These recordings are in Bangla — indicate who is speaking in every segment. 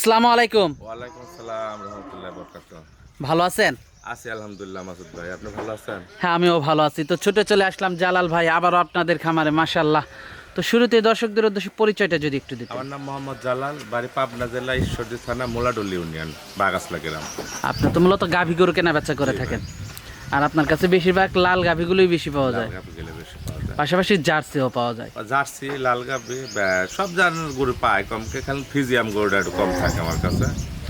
Speaker 1: আসসালামু আলাইকুম।
Speaker 2: ওয়ালাইকুম আসসালাম রহমতুল্লাহ বরকাত
Speaker 1: ভালো আছেন?
Speaker 2: আছি আলহামদুলিল্লাহ মাসুদ ভাই আপনি ভালো আছেন?
Speaker 1: হ্যাঁ আমিও ভালো আছি। তো ছুটে চলে আসলাম জালাল ভাই আবারও আপনাদের খামারে মাশাল্লাহ তো শুরুতে দর্শকদের উদ্দেশ্যে পরিচয়টা যদি একটু দিতেন।
Speaker 2: আমার নাম মোহাম্মদ জালাল বাড়ি পাবনা জেলা ঈশ্বরদী থানা মোলাডুল ইউনিয়ন বাগাসলা গ্রাম।
Speaker 1: আপনি তো মূলত গাভী গরু কেনা বেচা করে থাকেন। আর আপনার কাছে বেশিরভাগ লাল গাভীগুলোই বেশি পাওয়া যায়।
Speaker 2: গাভি গেলে বেশি পাওয়া যায়।
Speaker 1: পাশাপাশি জার্সিও পাওয়া যায়।
Speaker 2: জার্সি লাল গাভি ব্যা- সব ধরনের গরু পায় কম খালি ফিজিয়াম গরুটা একটু কম থাকে আমার কাছে।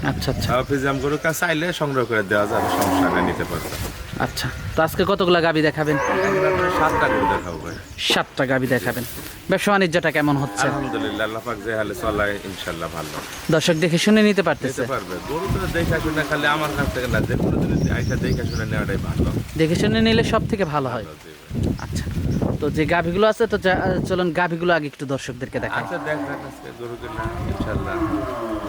Speaker 1: আচ্ছা আচ্ছা।
Speaker 2: আর ফিজিয়াম গরু চাইলে সংগ্রহ করে দেওয়া যাবে সমস্যা নেই নিতে পারবে।
Speaker 1: আচ্ছা তো আজকে কতগুলো গাবি দেখাবেন?
Speaker 2: সাতটা গরু দেখাবো ভাই।
Speaker 1: সাতটা গাবি দেখাবেন। ব্যবসা বাণিজ্যটা কেমন হচ্ছে?
Speaker 2: আলহামদুলিল্লাহ আল্লাহ পাক যে হালে চলায় ইনশাল্লাহ ভালো।
Speaker 1: দর্শক দেখে শুনে নিতে পারতেছে।
Speaker 2: নিতে পারবে। গরু তো দেখা শুনে খালি আমার কাছ থেকে না যে কোনো জিনিস আইসা দেখা শুনে নেওয়াটাই ভালো।
Speaker 1: দেখে শুনে নিলে সব থেকে ভালো হয় আচ্ছা। তো যে গাভীগুলো আছে তো চলুন গাভীগুলো আগে একটু দর্শকদেরকে দেখাই।
Speaker 2: আচ্ছা আজকে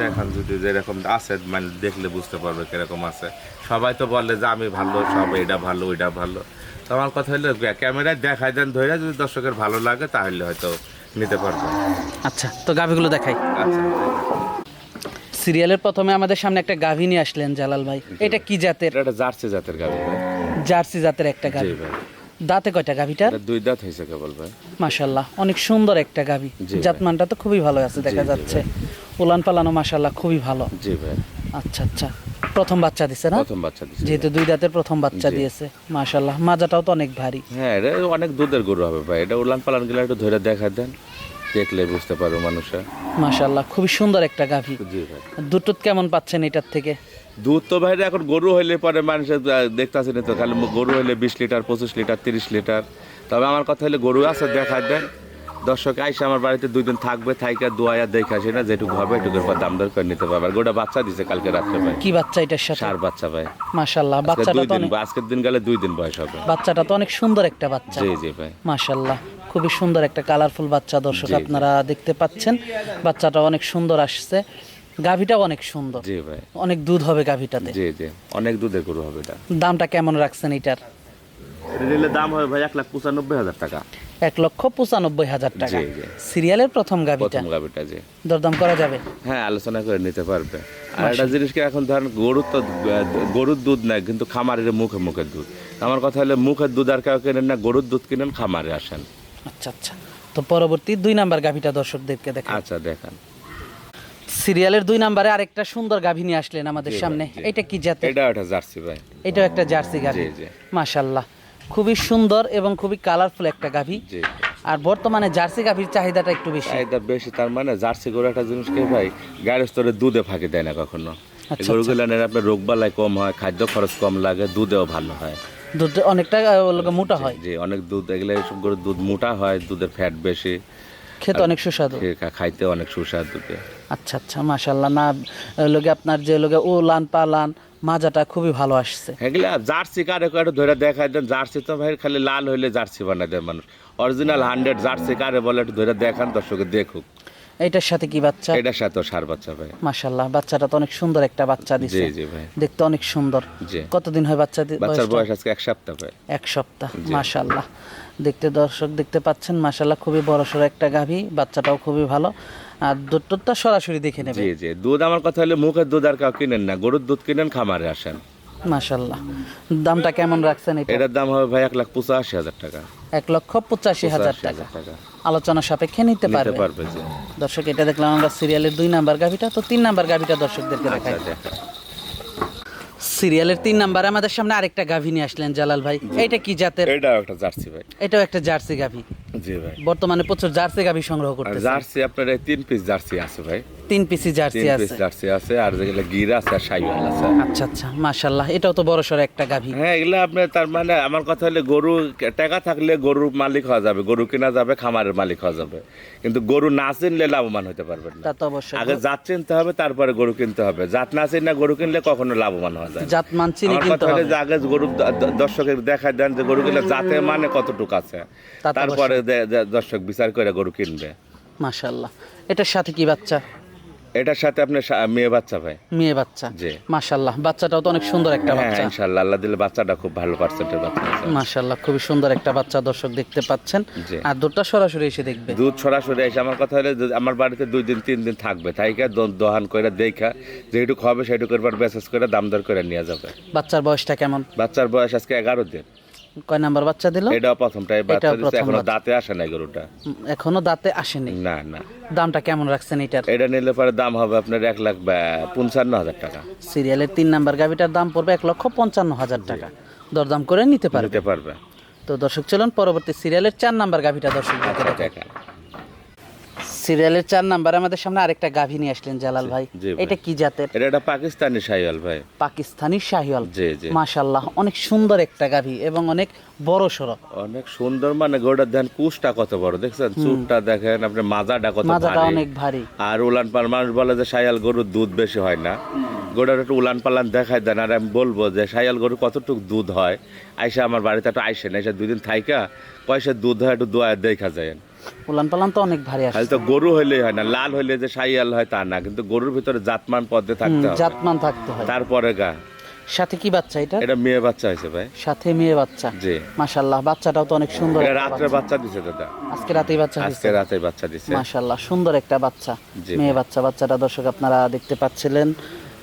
Speaker 2: দেখান যদি যেরকম আছে মানে দেখলে বুঝতে পারবে কীরকম আছে। সবাই তো বলে যে আমি ভালো সব এটা ভালো ওইটা ভালো। তো আমার কথা হলো ক্যামেরায় দেখাই দেন ধরে যদি দর্শকের ভালো লাগে তাহলে হয়তো নিতে পারবে।
Speaker 1: আচ্ছা তো গাভীগুলো দেখাই।
Speaker 2: আচ্ছা
Speaker 1: সিরিয়ালের প্রথমে আমাদের সামনে একটা গাভী নিয়ে আসলেন জালাল ভাই। এটা কি জাতের?
Speaker 2: এটা জার্সি জাতের গাভি
Speaker 1: জার্সি জাতের একটা গাভী।
Speaker 2: ভাই।
Speaker 1: দাঁতে কয়টা গাভীটার
Speaker 2: দুই দাঁত হয়েছে কেবল ভাই।
Speaker 1: মাশাল্লাহ অনেক সুন্দর একটা গাভী। জাতমানটা তো খুবই ভালো আছে দেখা যাচ্ছে। উলান পালানো মাশাল্লাহ খুবই ভালো।
Speaker 2: জি ভাই।
Speaker 1: আচ্ছা আচ্ছা। প্রথম বাচ্চা দিছে না?
Speaker 2: প্রথম বাচ্চা দিচ্ছে
Speaker 1: যেহেতু দুই দাঁতের প্রথম বাচ্চা। দিয়েছে মাশাল্লাহ মাজাটাও তো অনেক ভারী।
Speaker 2: হ্যাঁ এটা অনেক দুধের গরু হবে ভাই। এটা উলান পালান গেলে একটু ধরে দেখা দেন। দেখলে বুঝতে পারবে মানুষে
Speaker 1: মাশাল্লাহ খুবই সুন্দর একটা গাভী।
Speaker 2: জি ভাই।
Speaker 1: দুটো কেমন পাচ্ছেন এটার থেকে?
Speaker 2: দুধ তো বাইরে এখন গরু হইলে পরে মানুষের দেখতেছে না তো খালি গরু হইলে বিশ লিটার পঁচিশ লিটার তিরিশ লিটার। তবে আমার কথা হলে গরু আছে দেখায় দেন। দর্শক আইসে আমার বাড়িতে দুই দিন থাকবে থাইকা দোয়া দেখে আসে না যেটুকু হবে এটুকুর পর দাম দর করে নিতে পারবে। আর গোটা বাচ্চা দিছে কালকে রাত্রে ভাই।
Speaker 1: কি বাচ্চা এটার সাথে?
Speaker 2: সার বাচ্চা ভাই।
Speaker 1: মাশাল্লাহ
Speaker 2: আজকে
Speaker 1: বাচ্চাটা
Speaker 2: দুই
Speaker 1: তো
Speaker 2: দিন
Speaker 1: অনেক
Speaker 2: আজকের দিন গেলে দুই দিন বয়স হবে।
Speaker 1: বাচ্চাটা তো অনেক সুন্দর একটা বাচ্চা।
Speaker 2: জি জি ভাই।
Speaker 1: মাশাল্লাহ খুবই সুন্দর একটা কালারফুল বাচ্চা দর্শক আপনারা দেখতে পাচ্ছেন। বাচ্চাটা অনেক সুন্দর আসছে। গাভীটাও অনেক সুন্দর।
Speaker 2: জি ভাই।
Speaker 1: অনেক দুধ হবে গাভীটাতে।
Speaker 2: জি জি। অনেক দুধের গরু হবে এটা।
Speaker 1: দামটা কেমন রাখছেন এটার?
Speaker 2: এটা দাম হবে ভাই এক লাখ পঁচানব্বই হাজার টাকা।
Speaker 1: এক লক্ষ পঁচানব্বই হাজার টাকা। সিরিয়ালের প্রথম গাভীটা।
Speaker 2: প্রথম গাভিটা জি।
Speaker 1: দরদাম করা যাবে?
Speaker 2: হ্যাঁ আলোচনা করে নিতে পারবে। আর একটা জিনিস কি এখন ধরেন গরুর তো গরুর দুধ নাই কিন্তু খামারের মুখে মুখের দুধ। আমার কথা হলে মুখের দুধ আর কেউ কেনেন না গরুর দুধ কিনেন খামারে আসেন।
Speaker 1: আচ্ছা আচ্ছা। তো পরবর্তী দুই নাম্বার গাভীটা দর্শকদেরকে দেখা
Speaker 2: আচ্ছা দেখান।
Speaker 1: সিরিয়ালের দুই নাম্বারে আরেকটা সুন্দর গাভী নিয়ে আসলেন আমাদের সামনে। এটা কি জাতের?
Speaker 2: এটা একটা জার্সি ভাই।
Speaker 1: এটাও একটা জার্সি গাভী।
Speaker 2: জি, জি।
Speaker 1: মাশাল্লাহ খুবই সুন্দর এবং খুবই কালারফুল একটা গাভী।
Speaker 2: জি
Speaker 1: আর বর্তমানে জার্সি গাভীর চাহিদাটা একটু বেশি।
Speaker 2: চাহিদা বেশি তার মানে জার্সি গরু একটা জিনিস কি ভাই গায়ের স্তরে দুধে ফাঁকি দেয় না কখনো।
Speaker 1: আচ্ছা,
Speaker 2: গরুগুলো নেন আপনার রোগ বালাই কম হয় খাদ্য খরচ কম লাগে দুধেও ভালো হয়।
Speaker 1: দুধ অনেকটা মোটা হয়।
Speaker 2: জি অনেক দুধ এগুলো এইসব গরুর দুধ মোটা হয় দুধের ফ্যাট বেশি।
Speaker 1: খেতে অনেক সুস্বাদু।
Speaker 2: খাইতে অনেক সুস্বাদু
Speaker 1: আচ্ছা আচ্ছা মাশাল্লাহ না লোকে আপনার যে লোকে পা লান মাজাটা খুবই ভালো আসছে।
Speaker 2: এগুলা জার্সি কারে কারে ধরে দেখায় দেন জার্সি তো ভাই খালি লাল হইলে জার্সি বানাই দেয় মানুষ। অরিজিনাল হান্ড্রেড জার্সি কারে বলে একটু ধরে দেখান দর্শকে দেখুক।
Speaker 1: এইটার সাথে কি বাচ্চা?
Speaker 2: এটার সাথে সার বাচ্চা ভাই।
Speaker 1: মাশাল্লাহ বাচ্চাটা তো অনেক সুন্দর একটা বাচ্চা দিছে।
Speaker 2: জি জি ভাই।
Speaker 1: দেখতে অনেক সুন্দর।
Speaker 2: জি।
Speaker 1: কতদিন হয় বাচ্চা
Speaker 2: বাচ্চার বয়স আজকে এক সপ্তাহ ভাই।
Speaker 1: এক সপ্তাহ মাশাল্লাহ দেখতে দর্শক দেখতে পাচ্ছেন মাশাল্লাহ খুবই বড় সড়ো একটা গাভী বাচ্চাটাও খুবই ভালো। আর দুধটা সরাসরি দেখে নেবে।
Speaker 2: জি জি। দুধ আমার কথা হলে মুখের দুধ আর কেউ কিনেন না। গরুর দুধ কিনেন খামারে আসেন।
Speaker 1: মাশাল্লাহ দামটা কেমন রাখছেন এটা?
Speaker 2: এটার দাম হবে ভাই এক লাখ পঁচাশি হাজার টাকা।
Speaker 1: এক লক্ষ পঁচাশি হাজার টাকা। আলোচনা সাপেক্ষে নিতে পারবে। দর্শক এটা দেখলাম আমরা সিরিয়ালের দুই নাম্বার গাভিটা। তো তিন নাম্বার গাভিটা দর্শকদেরকে দেখাই।
Speaker 2: আচ্ছা দেখা।
Speaker 1: সিরিয়ালের তিন নাম্বার আমাদের সামনে আরেকটা গাভী নিয়ে আসলেন জালাল ভাই। এটা কি জাতের?
Speaker 2: এটাও একটা জার্সি ভাই।
Speaker 1: এটাও একটা জার্সি গাভী।
Speaker 2: জি ভাই।
Speaker 1: বর্তমানে প্রচুর জার্সি গাভী সংগ্রহ করতে
Speaker 2: জার্সি আপনার এই তিন পিস জার্সি আছে ভাই।
Speaker 1: তিন পিসি জার্সি আছে।
Speaker 2: জার্সি আছে আর যেগুলো গিরা আছে আর সাইওয়াল আছে।
Speaker 1: আচ্ছা আচ্ছা মাশাল্লাহ এটাও তো বড় সড়ো একটা গাভী।
Speaker 2: হ্যাঁ এগুলো আপনার তার মানে আমার কথা হলে গরু টাকা থাকলে গরুর মালিক হওয়া যাবে গরু কেনা যাবে খামারের মালিক হওয়া যাবে। কিন্তু গরু না চিনলে লাভবান হতে পারবেন না।
Speaker 1: তা তো অবশ্যই।
Speaker 2: আগে জাত চিনতে হবে তারপরে গরু কিনতে হবে। জাত না চিনে গরু কিনলে কখনো লাভবান হওয়া যায়
Speaker 1: জাত মান চিনি কিনতে হবে।
Speaker 2: যে আগে গরু দর্শকের দেখায় দেন যে গরুগুলো জাতে মানে কতটুকু আছে। তারপরে দর্শক বিচার করে গরু কিনবে।
Speaker 1: মাশাল্লাহ এটার সাথে কি বাচ্চা?
Speaker 2: এটার সাথে আপনার মেয়ে বাচ্চা ভাই?
Speaker 1: মেয়ে বাচ্চা।
Speaker 2: জি।
Speaker 1: মাশাল্লাহ বাচ্চাটাও তো অনেক সুন্দর একটা
Speaker 2: হ্যাঁ
Speaker 1: বাচ্চা।
Speaker 2: ইনশাল্লাহ আল্লাহ দিলে বাচ্চাটা খুব ভালো পার্সেন্টের বাচ্চা আছে।
Speaker 1: মাশাল্লাহ খুবই সুন্দর একটা বাচ্চা দর্শক দেখতে পাচ্ছেন। আর দুধটা সরাসরি এসে দেখবে।
Speaker 2: দুধ সরাসরি এসে আমার কথা হলে আমার বাড়িতে দুই দিন তিন দিন থাকবে। তাইকা দোহান করে দেখা যেটুকু হবে সেটুকু এবার মেসেজ করে দাম দর করে নিয়ে যাবে।
Speaker 1: বাচ্চার বয়সটা কেমন?
Speaker 2: বাচ্চার বয়স আজকে এগারো দিন।
Speaker 1: কয় নাম্বার বাচ্চা দিল?
Speaker 2: এটাও প্রথমটাই বাচ্চা
Speaker 1: এটাও এখনও
Speaker 2: দাঁতে আসে নাই গরুটা।
Speaker 1: এখনও দাঁতে আসেনি?
Speaker 2: না না।
Speaker 1: দামটা কেমন রাখছেন এটার?
Speaker 2: এটা নিলে পরে দাম হবে আপনার এক লাখ পঞ্চান্ন হাজার টাকা।
Speaker 1: সিরিয়ালের তিন নাম্বার গাভিটার দাম পড়বে এক লক্ষ পঞ্চান্ন হাজার টাকা। দরদাম করে নিতে পারবে?
Speaker 2: নিতে পারবে।
Speaker 1: তো দর্শক চলুন পরবর্তী সিরিয়ালের চার নাম্বার গাভিটা দর্শক সিরিয়ালের চার নাম্বার আমাদের সামনে আরেকটা গাভী নিয়ে আসলেন জালাল ভাই। এটা কি জাতের?
Speaker 2: এটা একটা পাকিস্তানি সাইয়াল ভাই।
Speaker 1: পাকিস্তানি শাহিওয়াল।
Speaker 2: জি জি।
Speaker 1: মাশাল্লাহ অনেক সুন্দর একটা গাভী এবং অনেক বড় সড়ো
Speaker 2: অনেক সুন্দর মানে গরুটার দেন কুশটা কত বড় দেখছেন? চুটটা দেখেন আপনি মাজাটা কত
Speaker 1: মাজাটা অনেক ভারী।
Speaker 2: আর উলান পাল মানুষ বলে যে সায়াল গরুর দুধ বেশি হয় না। গরুর একটু উলান পালান দেখায় দেন আর আমি বলব যে সায়াল গরু কতটুকু দুধ হয় আইসা আমার বাড়িতে একটু আইসেন এসে দুই দিন থাইকা পয়সা দুধ হয় একটু দোয়া দেখা যায়।
Speaker 1: উলান পালান তো অনেক ভারী আসে
Speaker 2: তো গরু হইলেই হয় না লাল হইলে যে সাইয়াল হয় তা না কিন্তু গরুর ভিতরে জাতমান পদে থাকতে হবে।
Speaker 1: জাতমান থাকতে হয়।
Speaker 2: তারপরে গা।
Speaker 1: সাথে কি বাচ্চা এটা?
Speaker 2: এটা মেয়ে বাচ্চা হয়েছে ভাই।
Speaker 1: সাথে মেয়ে বাচ্চা।
Speaker 2: জি।
Speaker 1: মাশাল্লাহ বাচ্চাটাও তো অনেক সুন্দর
Speaker 2: এটা রাত্রে
Speaker 1: বাচ্চা।
Speaker 2: দিছে দাদা।
Speaker 1: আজকে রাতেই বাচ্চা
Speaker 2: আজকে
Speaker 1: হয়েছে
Speaker 2: রাতে বাচ্চা দিছে।
Speaker 1: মাশাল্লাহ সুন্দর একটা বাচ্চা। মেয়ে বাচ্চা বাচ্চাটা দর্শক আপনারা দেখতে পাচ্ছিলেন।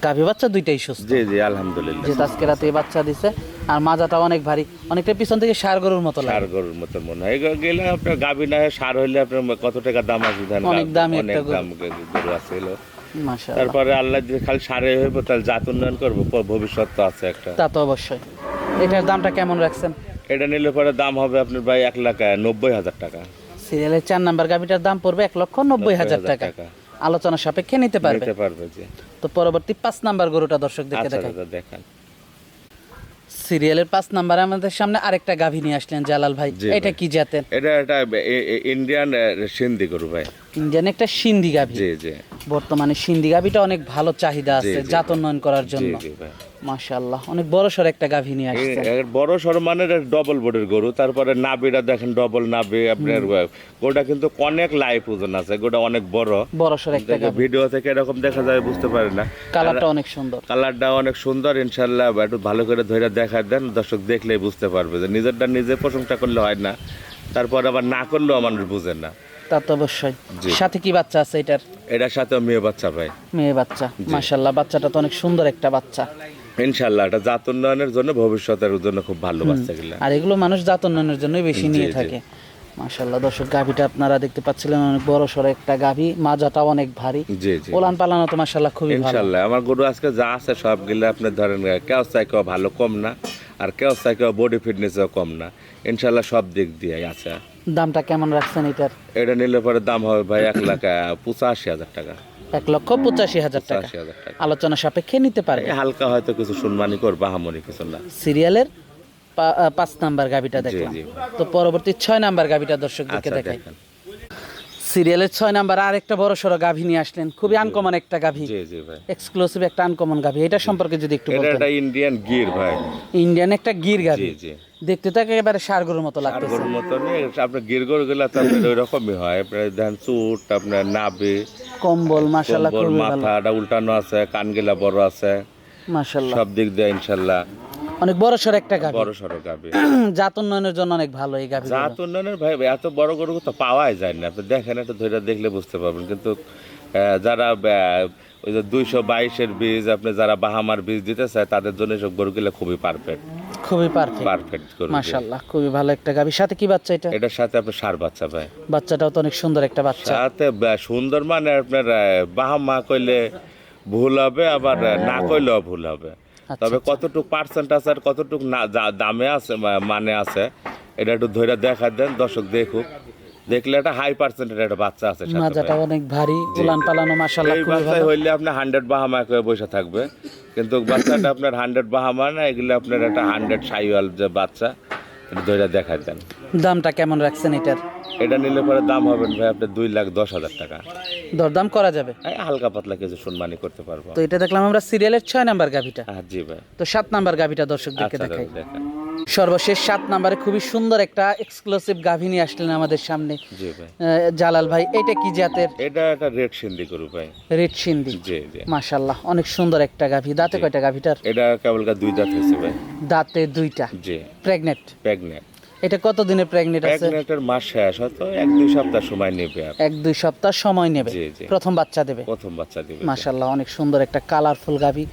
Speaker 1: গাভী বাচ্চা দুইটাই সুস্থ।
Speaker 2: জি জি আলহামদুলিল্লাহ।
Speaker 1: যেহেতু আজকে রাতে বাচ্চা দিছে আর মাজাটা অনেক ভারী। অনেকটা পিছন থেকে সার গরুর মতো লাগে।
Speaker 2: সার গরুর মতো মনে হয়। গেলে আপনার গাবি না সার হইলে আপনার কত টাকা দাম আছে ধান
Speaker 1: অনেক দামি
Speaker 2: অনেক
Speaker 1: একটা
Speaker 2: দাম গরু আছে।
Speaker 1: মাশাল্লাহ
Speaker 2: তারপরে আল্লাহ যদি খালি সারে হইব তাহলে জাত উন্নয়ন করব। ভবিষ্যৎ তো আছে একটা।
Speaker 1: তা তো অবশ্যই। এটার দামটা কেমন রাখছেন?
Speaker 2: এটা নিলে পরে দাম হবে আপনার ভাই এক লাখ নব্বই হাজার টাকা।
Speaker 1: সিরিয়ালের চার নাম্বার গাভিটার দাম পড়বে এক লক্ষ নব্বই হাজার টাকা। আলোচনা সাপেক্ষে নিতে পারবে।
Speaker 2: নিতে পারবে জি।
Speaker 1: তো পরবর্তী পাঁচ নাম্বার গরুটা দর্শক দেখে
Speaker 2: আচ্ছা
Speaker 1: দেখাই।
Speaker 2: দেখান।
Speaker 1: সিরিয়ালের পাঁচ নাম্বারে আমাদের সামনে আরেকটা গাভী নিয়ে আসলেন জালাল ভাই। এটা কি জাতের?
Speaker 2: এটা এটা ইন্ডিয়ান সিন্ধি গরু ভাই।
Speaker 1: ইন্ডিয়ান একটা সিন্ধি গাভী।
Speaker 2: জি জি।
Speaker 1: বর্তমানে সিন্ধি গাভীটা অনেক ভালো চাহিদা আছে
Speaker 2: জি।
Speaker 1: জাত উন্নয়ন করার
Speaker 2: জি
Speaker 1: জন্য।
Speaker 2: জি ভাই।
Speaker 1: মাশাআল্লাহ অনেক বড় সর একটা গাভী নিয়ে আসছে
Speaker 2: বড় সড় মানে ডবল বোর্ডের গরু তারপরে নাবিটা দেখেন ডবল নাবি আপনার গোটা কিন্তু অনেক লাইফ ওজন আছে গোটা অনেক বড়।
Speaker 1: বড় সর একটা
Speaker 2: ভিডিও থেকে এরকম দেখা যায় বুঝতে পারে না।
Speaker 1: কালারটা অনেক সুন্দর।
Speaker 2: কালারটা অনেক সুন্দর ইনশাল্লাহ একটু ভালো করে ধরে দেখা দেন দর্শক দেখলেই বুঝতে পারবে যে নিজেরটা নিজে প্রশংসা করলে হয় না তারপর আবার না করলেও মানুষ বুঝে না।
Speaker 1: তা তো অবশ্যই। সাথে কি বাচ্চা আছে এটার?
Speaker 2: এটার সাথে মেয়ে বাচ্চা ভাই।
Speaker 1: মেয়ে বাচ্চা মাশাআল্লাহ বাচ্চাটা তো অনেক সুন্দর একটা বাচ্চা।
Speaker 2: ইনশাল্লাহ এটা জাত উন্নয়নের জন্য ভবিষ্যতের জন্য খুব ভালো বাচ্চা গেলা
Speaker 1: আর এগুলো মানুষ জাত উন্নয়নের জন্যই বেশি নিয়ে থাকে। মাশাআল্লাহ দর্শক গাভীটা আপনারা দেখতে পাচ্ছিলেন অনেক বড় সড়ো একটা গাভী মাজাটাও অনেক ভারী।
Speaker 2: জি জি।
Speaker 1: ওলান পালানো তো মাশাআল্লাহ খুবই
Speaker 2: ইনশাল্লাহ আমার গরু আজকে যা আছে সবগুলো আপনি ধরেন কেউ চাই কেউ ভালো কম না আর কেউ চাই কেউ বডি ফিটনেসও কম না। ইনশাল্লাহ সব দিক দিয়ে আছে।
Speaker 1: দামটা কেমন রাখছেন এটার?
Speaker 2: এটা নিলে পরে দাম হবে ভাই এক লাখ পঁচাশি হাজার টাকা।
Speaker 1: এক লক্ষ পঁচাশি হাজার টাকা। আলোচনা সাপেক্ষে নিতে
Speaker 2: পারে হালকা হয়তো কিছু শুনমানি করব হামনি কিছু না।
Speaker 1: সিরিয়ালের পাঁচ নাম্বার গাবিটা দেখলাম। তো পরবর্তী ছয় নাম্বার গাভীটা দর্শকদেরকে
Speaker 2: আচ্ছা
Speaker 1: দেখাই। সিরিয়ালের ছয় নাম্বার আর একটা বড় সড়ো গাভী নিয়ে আসলেন। খুবই আনকমন একটা গাভী। এক্সক্লুসিভ একটা আনকমন গাভী। এটা সম্পর্কে যদি একটু বলতেন।
Speaker 2: ইন্ডিয়ান গির ভাই।
Speaker 1: ইন্ডিয়ান একটা গির গাভী। দেখতে তো একেবারে সার গরুর মতো
Speaker 2: আর
Speaker 1: লাগতেছে
Speaker 2: গরুর মতনই আপনার গির গরু গুলা তো আপনার ওই রকমই হয়। আপনার ধান চুট আপনার নাবি
Speaker 1: কম্বল খুবই
Speaker 2: মাথাটা উল্টানো আছে কানগিলা বড় আছে।
Speaker 1: মাশাল্লাহ
Speaker 2: সব দিক দিয়ে ইনশাল্লাহ
Speaker 1: অনেক বড় সড়ো একটা গাভী।
Speaker 2: বড় সড়ো গাবি
Speaker 1: জাত উন্নয়নের জন্য অনেক ভালো এই গাভী
Speaker 2: জাত উন্নয়নের ভাই এত বড় গরু তো পাওয়াই যায় না। আপনি দেখেন একটু ধরে দেখলে বুঝতে পারবেন। কিন্তু যারা ওই যে দুইশো বাইশের বীজ আপনি যারা বাহামার বীজ দিতে চায় তাদের জন্য সব গরুগুলো খুবই পারফেক্ট
Speaker 1: খুবই পারফেক্ট
Speaker 2: পারফেক্ট গরু।
Speaker 1: মাশাল্লাহ খুবই ভালো একটা গাভী। সাথে কি বাচ্চা এটা?
Speaker 2: এটার সাথে আপনার সার বাচ্চা ভাই।
Speaker 1: বাচ্চাটাও তো অনেক সুন্দর একটা বাচ্চা।
Speaker 2: সাথে সুন্দর মানে আপনার বাহামা কইলে ভুল হবে আবার না কইলেও ভুল হবে। তবে কতটুক পার্সেন্ট আছে আর কতটুক না দামে আছে মানে আছে এটা একটু ধরে দেখা দেন দর্শক দেখুক। দেখলে একটা হাই পার্সেন্টের একটা বাচ্চা আছে
Speaker 1: মাজাটা অনেক ভারী উলান পালানো
Speaker 2: মাশাআল্লাহ
Speaker 1: খুবই ভালো।
Speaker 2: হইলে আপনি হান্ড্রেড বাহামা করে বসে থাকবে। কিন্তু বাচ্চাটা আপনার হান্ড্রেড বাহামা না এগুলো আপনার একটা হান্ড্রেড সাইওয়াল যে বাচ্চা এটা ধরে দেখা দেন।
Speaker 1: দামটা কেমন রাখছেন এটার?
Speaker 2: এটা নিলে পরে দাম হবে ভাই আপনার দুই লাখ দশ হাজার টাকা।
Speaker 1: দরদাম করা যাবে?
Speaker 2: হালকা পাতলা কিছু সম্মানি করতে পারব।
Speaker 1: তো এটা দেখলাম আমরা সিরিয়ালের ছয় নাম্বার গাভিটা।
Speaker 2: হ্যাঁ জি ভাই।
Speaker 1: তো সাত নাম্বার গাভিটা দর্শকদেরকে
Speaker 2: আচ্ছা
Speaker 1: দেখাই। সর্বশেষ সাত নাম্বারে খুবই সুন্দর একটা এক্সক্লুসিভ গাভী নিয়ে আসলেন আমাদের সামনে।
Speaker 2: জি ভাই।
Speaker 1: জালাল ভাই এটা কি জাতের?
Speaker 2: এটা একটা রেড সিন্ধি গরু ভাই।
Speaker 1: রেড সিন্ধি।
Speaker 2: জি জি।
Speaker 1: মাশাল্লাহ অনেক সুন্দর একটা গাভী। দাঁতে। কয়টা গাভীটার?
Speaker 2: এটা কেবলকার দুই দাঁত হয়েছে ভাই।
Speaker 1: দাঁতে দুইটা।
Speaker 2: জি।
Speaker 1: প্রেগনেন্ট
Speaker 2: প্রেগনেন্ট
Speaker 1: এটা কত দিনের প্রেগনেন্ট আছে?
Speaker 2: প্রেগনেন্টের মাস শেষ হয়তো এক দুই সপ্তাহ সময় নেবে
Speaker 1: এক দুই সপ্তাহ সময় নেবে। প্রথম বাচ্চা দেবে।
Speaker 2: প্রথম বাচ্চা দিবে
Speaker 1: মাশাল্লাহ অনেক সুন্দর একটা কালারফুল গাভী।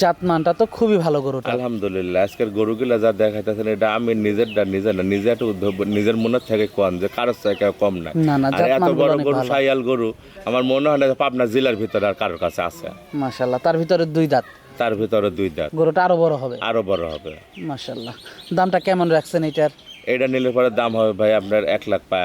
Speaker 1: জাতমানটা তো খুবই ভালো গরুটা
Speaker 2: আলহামদুলিল্লাহ আজকের গরুগুলা যা দেখাইতেছেন এটা আমি নিজের না নিজে একটা উদ্যোগ নিজের মনের থেকে কম যে কারোর থেকে কম না।
Speaker 1: না, না,
Speaker 2: এত বড় গরু সাইয়াল গরু আমার মনে হয় না পাবনা জেলার ভিতরে আর কারোর কাছে আছে।
Speaker 1: মাশাল্লাহ তার ভিতরে দুই দাঁত।
Speaker 2: তার ভিতরে দুই দাঁত।
Speaker 1: গরুটা আরও বড় হবে।
Speaker 2: আরও বড় হবে।
Speaker 1: মাশাল্লাহ দামটা কেমন রাখছেন এটার?
Speaker 2: এটা নিলে পরে দাম হবে ভাই আপনার এক লাখ বা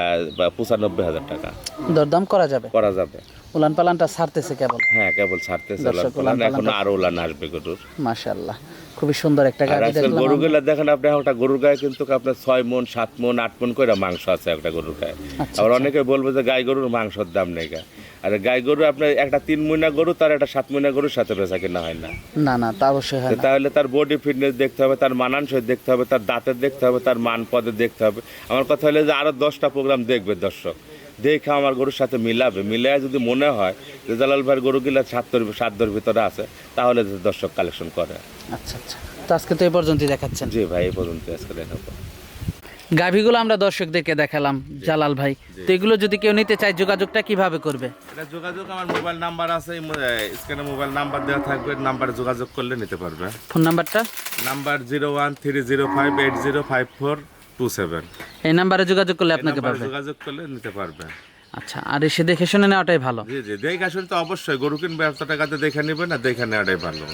Speaker 2: পঁচানব্বই হাজার টাকা।
Speaker 1: দরদাম করা যাবে?
Speaker 2: করা যাবে।
Speaker 1: উলান পালানটা ছাড়তেছে কেবল?
Speaker 2: হ্যাঁ কেবল ছাড়তেছে প্লান
Speaker 1: উলান
Speaker 2: এখন আরও উলান আসবে গরুর।
Speaker 1: মাশাল্লাহ খুবই সুন্দর একটা
Speaker 2: আজকের
Speaker 1: দেখলাম
Speaker 2: গরুগুলা দেখেন আপনি একটা গরুর গায়ে কিন্তু আপনার ছয় মন সাত মন আট মন করে মাংস আছে একটা গরুর গায়ে।
Speaker 1: আচ্ছা,
Speaker 2: আবার অনেকে বলবে যে গাই গরুর মাংসের দাম নেই গা। আর গাই গরু আপনার একটা তিন মহিনা গরু তার একটা সাত মহিনা গরুর সাথে বেচা কিনা হয় না।
Speaker 1: না না তা অবশ্যই হয় না।
Speaker 2: তাহলে তার বডি ফিটনেস দেখতে হবে তার মানানসই দেখতে হবে তার দাঁতের দেখতে হবে তার মান পদে দেখতে হবে। আমার কথা হলো যে আরও দশটা প্রোগ্রাম দেখবে দর্শক। দেখে আমার গরুর সাথে মিলাবে। মিলাই যদি মনে হয় যে জালাল ভাইয়ের গরুগুলা সাতর সাতর ভিতরে আছে তাহলে যে দর্শক কালেকশন করে।
Speaker 1: আচ্ছা আচ্ছা। তো আজকে তো এই পর্যন্তই দেখাচ্ছেন।
Speaker 2: জি ভাই এই পর্যন্ত আজকে দেখাবো
Speaker 1: গাভীগুলো আমরা দর্শকদেরকে দেখালাম জালাল ভাই। তো এগুলো যদি কেউ নিতে চায় যোগাযোগটা কীভাবে করবে?
Speaker 2: এটা যোগাযোগ আমার মোবাইল নাম্বার আছে স্ক্রিনে মোবাইল নাম্বার দেওয়া থাকবে নাম্বারে যোগাযোগ করলে নিতে পারবে।
Speaker 1: ফোন নাম্বারটা?
Speaker 2: Number zero one three zero five eight zero five four two seven.
Speaker 1: এই নাম্বারে যোগাযোগ করলে আপনাকে পাবে।
Speaker 2: যোগাযোগ করলে নিতে পারবে।
Speaker 1: আচ্ছা আর এসে দেখে শুনে নেওয়াটাই ভালো।
Speaker 2: জি জি দেখে আসলে তো অবশ্যই গরু কিনবে এত টাকাতে দেখে নেবে না দেখে নেওয়াটাই ভালো।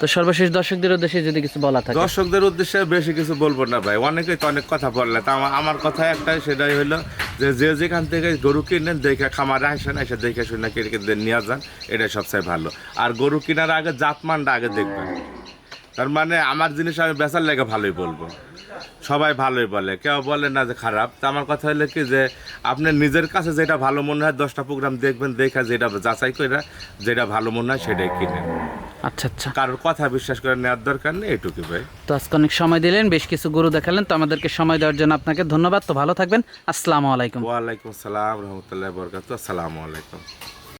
Speaker 1: তো সর্বশেষ দর্শকদের উদ্দেশ্যে যদি কিছু বলা থাকে।
Speaker 2: দর্শকদের উদ্দেশ্যে বেশি কিছু বলব না ভাই অনেকেই তো অনেক কথা বললে। তা আমার কথা একটাই সেটাই হলো যে যে যেখান থেকে গরু কিনেন দেখে খামারে আসেন এসে দেখে শুনে কিনে কিনে নিয়ে যান এটাই সবচেয়ে ভালো। আর গরু কেনার আগে জাতমানটা আগে দেখবেন। তার মানে আমার জিনিস আমি বেচার লেগে ভালোই বলব। সবাই ভালোই বলে কেউ বলে না যে খারাপ। তা আমার কথা হলো কি যে আপনি নিজের কাছে যেটা ভালো মনে হয় দশটা প্রোগ্রাম দেখবেন দেখে যেটা যাচাই করে যেটা ভালো মনে হয় সেটাই কিনেন।
Speaker 1: আচ্ছা আচ্ছা।
Speaker 2: কারোর কথা বিশ্বাস করে নেওয়ার দরকার নেই এটুকু ভাই।
Speaker 1: তো আজকে অনেক সময় দিলেন বেশ কিছু গরু দেখালেন তো আমাদেরকে সময় দেওয়ার জন্য আপনাকে ধন্যবাদ। তো ভালো থাকবেন আসসালামু আলাইকুম।
Speaker 2: ওয়ালাইকুম আসসালাম রহমতুল্লাহ বরকাত আসসালামু আলাইকুম।